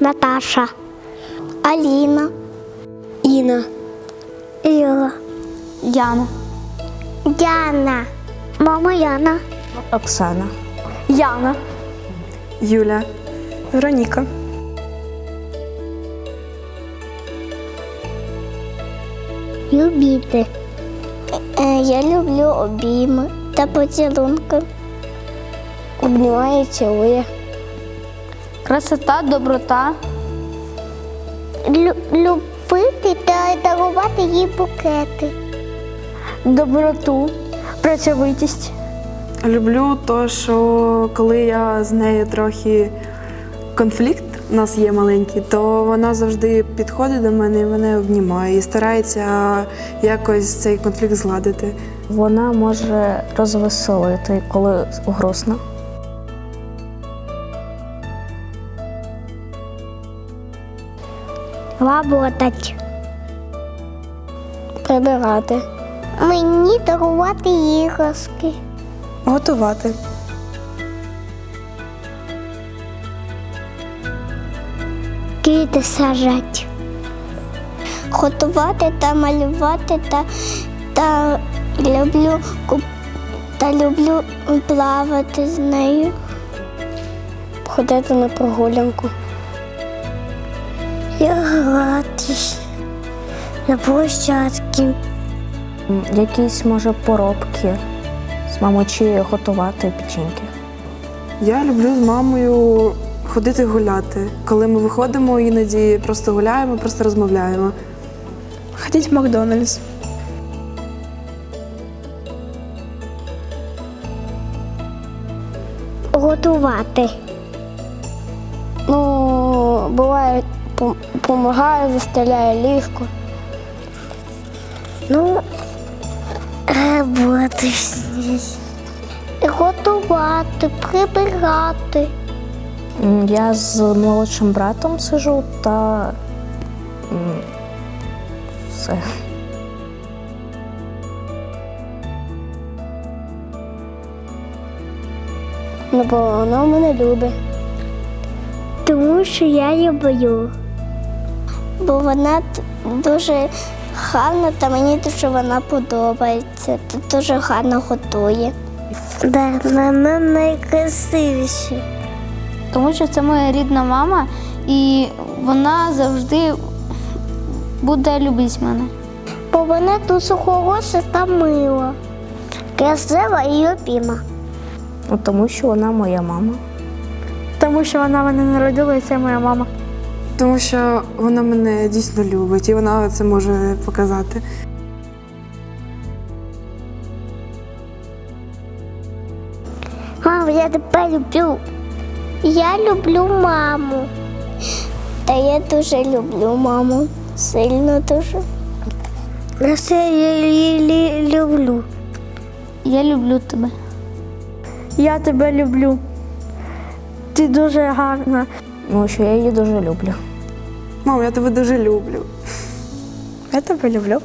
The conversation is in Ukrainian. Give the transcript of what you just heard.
Наташа, Аліна, Іна, Іра, Яна, Діана, мама Яна, Оксана, Яна, Юля, Вероніка. любити. Е, Я люблю обійми та поцілунки. обнімає, цілує, красота, доброта, Лю- любити та дарувати їй букети. доброту, працьовитість, Люблю то, що коли я з нею трохи конфлікт у нас є маленький, то вона завжди підходить до мене і мене обнімає і старається якось цей конфлікт згладити. вона може розвеселити, коли грустно. Работать. Прибирати, Мені дарувати іграшки. Готувати. Квіти сажать. Готувати та малювати та, та люблю та люблю плавати з нею. ходити на прогулянку, Я гратись на площадці. Якісь може поробки з мамою чи готувати печеньки. Я люблю з мамою ходити гуляти. Коли ми виходимо, іноді просто гуляємо, просто розмовляємо. Ходіть в Макдональдс. Готувати. Ну, буває, допомагає, застеляє ліжко. Ну, роботи. Готувати, прибирати. Я з молодшим братом сижу та все. Ну, бо вона мене любить. Тому що я люблю. Бо вона дуже гарна, та мені дуже вона подобається. Та дуже гарно готує. Да, вона найкрасивіша. тому що це моя рідна мама, і вона завжди буде любити мене. Бо вона дуже хороша та мила. Красива і любима. Ну, тому що вона моя мама. Тому що вона мене народила, і це моя мама. Тому що вона мене дійсно любить і вона це може показати. Мам, я тебе люблю. Я люблю маму. Та я дуже люблю маму. Сильно дуже. Я все її люблю. Я люблю тебе. Я тебе люблю. Ти дуже гарна. Тому що я її дуже люблю. Мам, я тебе дуже люблю. Я тебе люблю.